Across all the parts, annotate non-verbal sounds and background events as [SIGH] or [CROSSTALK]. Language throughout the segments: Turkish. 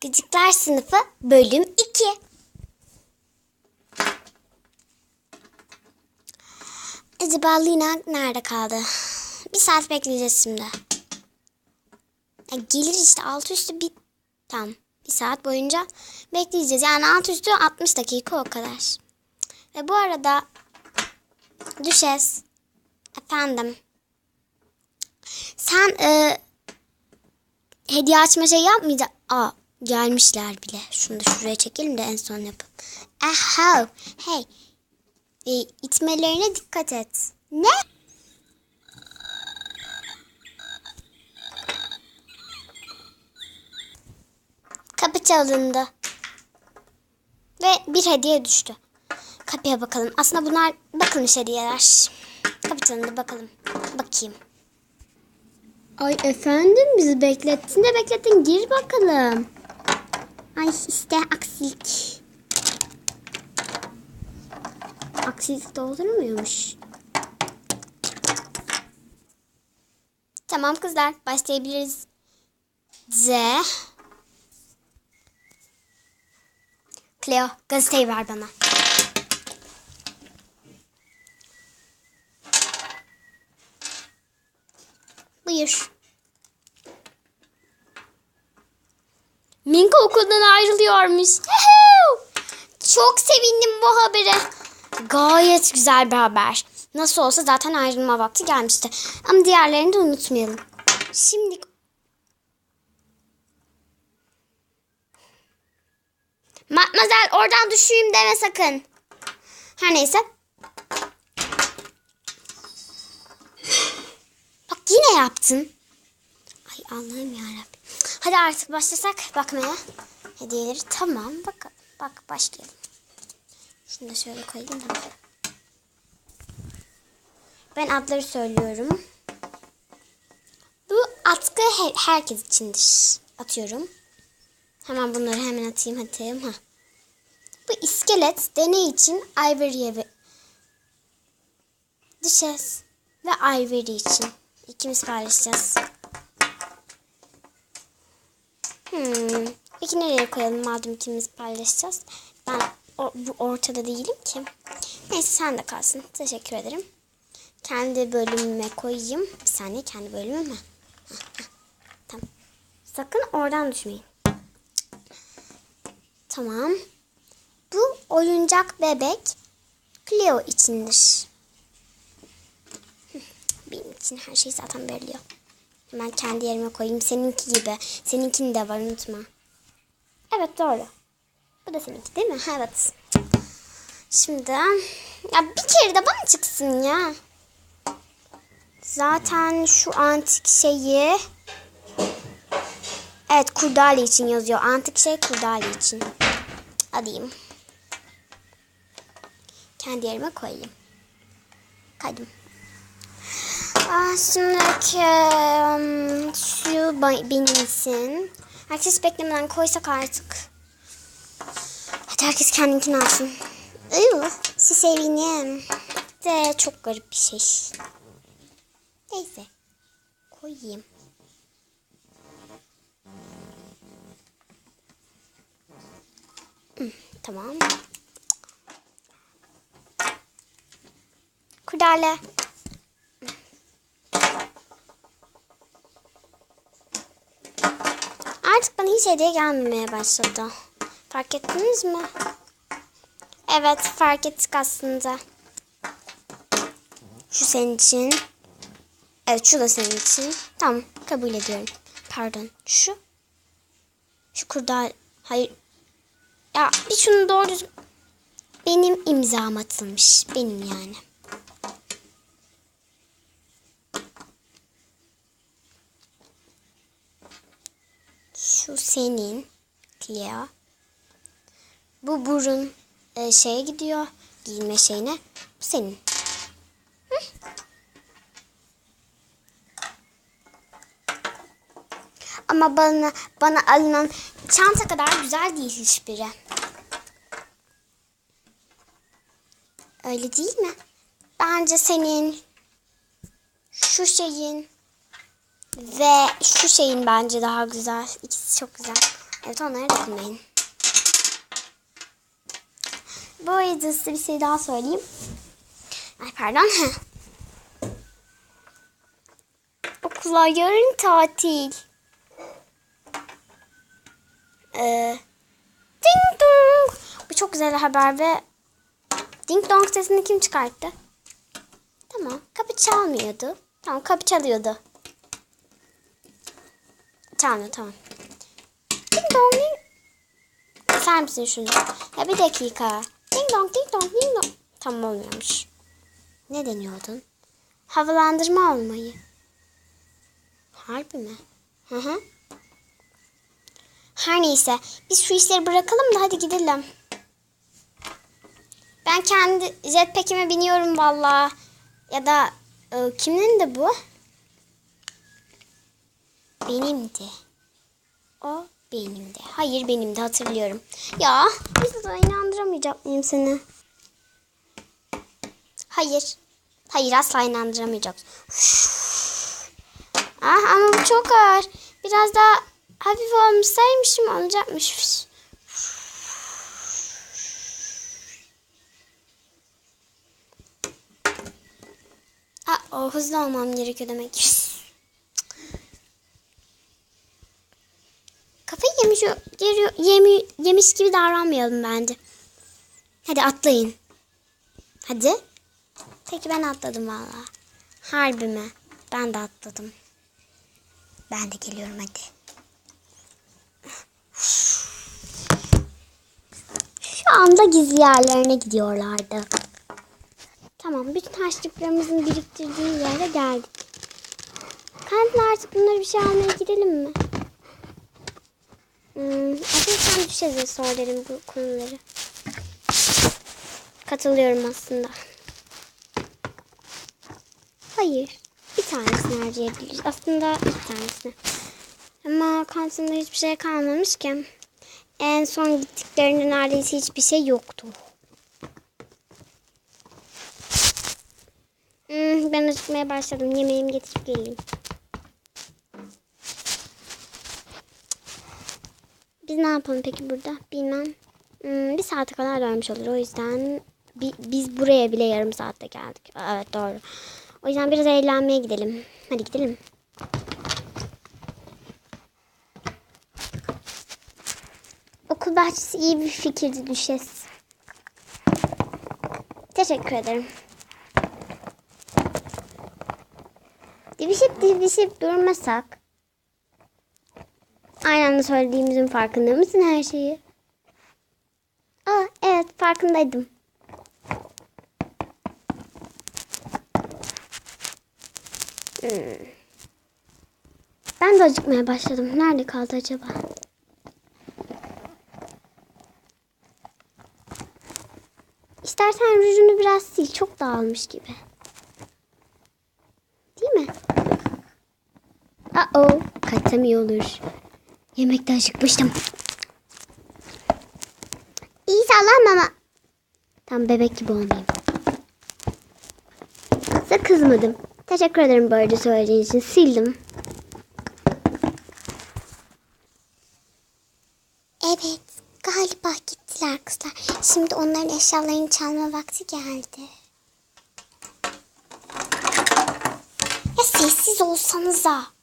Gıcıklar Sınıfı bölüm 2. Acaba Lina nerede kaldı? Bir saat bekleyeceğiz şimdi. Ya gelir işte alt üstü bir... Tamam. Bir saat boyunca bekleyeceğiz. Yani alt üstü 60 dakika o kadar. Ve bu arada Düşes efendim sen e, hediye açma şey yapmayacak. Aa gelmişler bile. Şunu da şuraya çekelim de en son yapalım. Aha. Hey. E, itmelerine dikkat et. Ne? Kapı çalındı. Ve bir hediye düştü. Kapıya bakalım. Aslında bunlar bakılmış hediyeler. Kapı çalındı bakalım. Bakayım. Ay efendim bizi beklettin de beklettin. Gir bakalım. Ay işte aksilik. Aksilik muymuş? Tamam kızlar başlayabiliriz. Z. Cleo gazeteyi ver bana. Buyur. Ayrılıyormuş. Çok sevindim bu habere. Gayet güzel bir haber. Nasıl olsa zaten ayrılma vakti gelmişti. Ama diğerlerini de unutmayalım. Şimdi Matmazel oradan düşeyim deme sakın. Her neyse. Bak yine yaptın. Ay Allah'ım yarabbim. Hadi artık başlasak bakmaya. Hediyeleri tamam. Bak, bak başlayalım. Şunu da şöyle koyayım da. Ben adları söylüyorum. Bu atkı her, herkes içindir. Atıyorum. Hemen bunları hemen atayım atayım. Ha. Bu iskelet deney için Ivory'e ve Düşes ve Ivory için. İkimiz paylaşacağız. Hmm. Peki nereye koyalım madem ikimiz paylaşacağız? Ben o, bu ortada değilim ki. Neyse sen de kalsın. Teşekkür ederim. Kendi bölümüme koyayım. Bir saniye kendi bölümüme. Tamam. Sakın oradan düşmeyin. Tamam. Bu oyuncak bebek Cleo içindir. Benim için her şey zaten veriliyor. Hemen kendi yerime koyayım. Seninki gibi. Seninkini de var unutma. Evet doğru. Bu da seninki değil mi? Evet. Şimdi ya bir kere de bana çıksın ya. Zaten şu antik şeyi Evet kurdale için yazıyor. Antik şey kurdale için. Alayım. Kendi yerime koyayım. Kaydım. Aa, şimdiki um, şu benimsin. Herkes beklemeden koysak artık. Hadi herkes kendinkini alsın. Iy, siz seveyim. De çok garip bir şey. Neyse. Koyayım. Hı, Tamam. Kurdale. Artık bana hiç hediye gelmemeye başladı. Fark ettiniz mi? Evet fark ettik aslında. Şu senin için. Evet şu da senin için. Tamam kabul ediyorum. Pardon şu. Şu kurdal. Hayır. Ya bir şunu doğru Benim imzam atılmış. Benim yani. Şu senin Cleo. Bu burun e, şeye gidiyor. Giyinme şeyine. Bu senin. Hı. Ama bana bana alınan çanta kadar güzel değil hiçbiri. Öyle değil mi? Bence senin şu şeyin ve şu şeyin bence daha güzel. İkisi çok güzel. Evet onlara dokunmayın. Bu arada size bir şey daha söyleyeyim. Ay pardon. [LAUGHS] Okullar yarın tatil. Ee, ding dong. Bu çok güzel haber ve ding dong sesini kim çıkarttı? Tamam. Kapı çalmıyordu. Tamam kapı çalıyordu. Çalmıyor tamam. Ding dong ding. Keser misin şunu? Ya bir dakika. Ding dong ding dong ding dong. Tamam olmuyormuş. Ne deniyordun? Havalandırma olmayı. Harbi mi? Hı hı. Her neyse. Biz şu işleri bırakalım da hadi gidelim. Ben kendi jetpack'ime biniyorum valla. Ya da e, kimin de bu? Benimdi. O benimdi. Hayır benimdi hatırlıyorum. Ya bir daha inandıramayacak mıyım seni? Hayır. Hayır asla inandıramayacaksın. Ah ama bu çok ağır. Biraz daha hafif olmuşsaymışım olacakmış. Aa, o hızlı olmam gerekiyor demek. Kafayı yemiş, geri- yemi, yemiş gibi davranmayalım bence. Hadi atlayın. Hadi. Peki ben atladım valla. Harbi mi? Ben de atladım. Ben de geliyorum hadi. Şu anda gizli yerlerine gidiyorlardı. Tamam, bütün harçlıklarımızın biriktirdiği yere geldik. Kantine artık bunları bir şey almaya gidelim mi? Hmm, aslında sen düşeriz sorarım bu konuları. Katılıyorum aslında. Hayır. Bir tanesini harcayabiliriz. Aslında iki tanesini. Ama kantinde hiçbir şey kalmamış ki. En son gittiklerinde neredeyse hiçbir şey yoktu. Hmm, ben acıkmaya başladım. Yemeğimi getirip geleyim. Biz ne yapalım peki burada? Bilmem. Hmm, bir saate kadar dönmüş olur. O yüzden bi- biz buraya bile yarım saatte geldik. Evet doğru. O yüzden biraz eğlenmeye gidelim. Hadi gidelim. Okul bahçesi iyi bir fikirdi düşes. Teşekkür ederim. Divişip divişip durmasak. Anda söylediğimizin farkında mısın her şeyi? Aa evet farkındaydım. Hmm. Ben de acıkmaya başladım. Nerede kaldı acaba? İstersen rujunu biraz sil. Çok dağılmış gibi. Değil mi? Uh-oh. Kaçsam olur. Yemekte acıkmıştım. İyi sallama ama. Tam bebek gibi olmayayım. Size kızmadım. Teşekkür ederim böyle söylediğiniz için. Sildim. Evet. Galiba gittiler kızlar. Şimdi onların eşyalarını çalma vakti geldi. Ya sessiz olsanıza.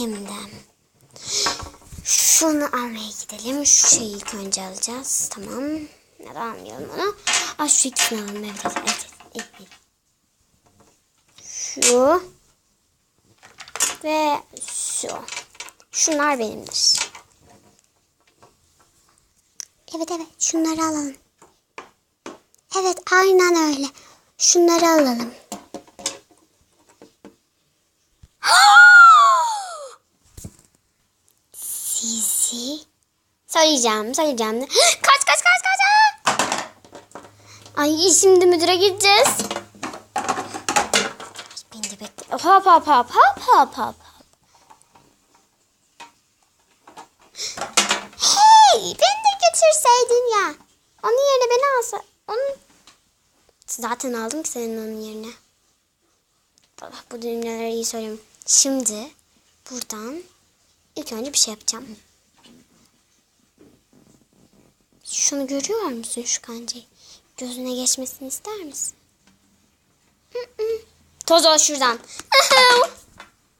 Şimdi şunu almaya gidelim. Şu şeyi ilk önce alacağız. Tamam. Neden almayalım onu? Aa, şu ikisini alalım. Evet, evet, evet, evet. Şu. Ve şu. Şunlar benimdir. Evet evet şunları alalım. Evet aynen öyle. Şunları alalım. Söyleyeceğim, söyleyeceğim. [GASPS] kaç, kaç, kaç, kaç. Ay şimdi müdüre gideceğiz. Beni de bekle. Hop hop hop hop hop hop. Hey beni de götürseydin ya. Onun yerine beni alsa. Onun... Zaten aldım ki senin onun yerine. Allah bu düğümleri iyi söylüyorum. Şimdi buradan ilk önce bir şey yapacağım. Şunu görüyor musun şu kancayı? Gözüne geçmesini ister misin? Toz ol şuradan.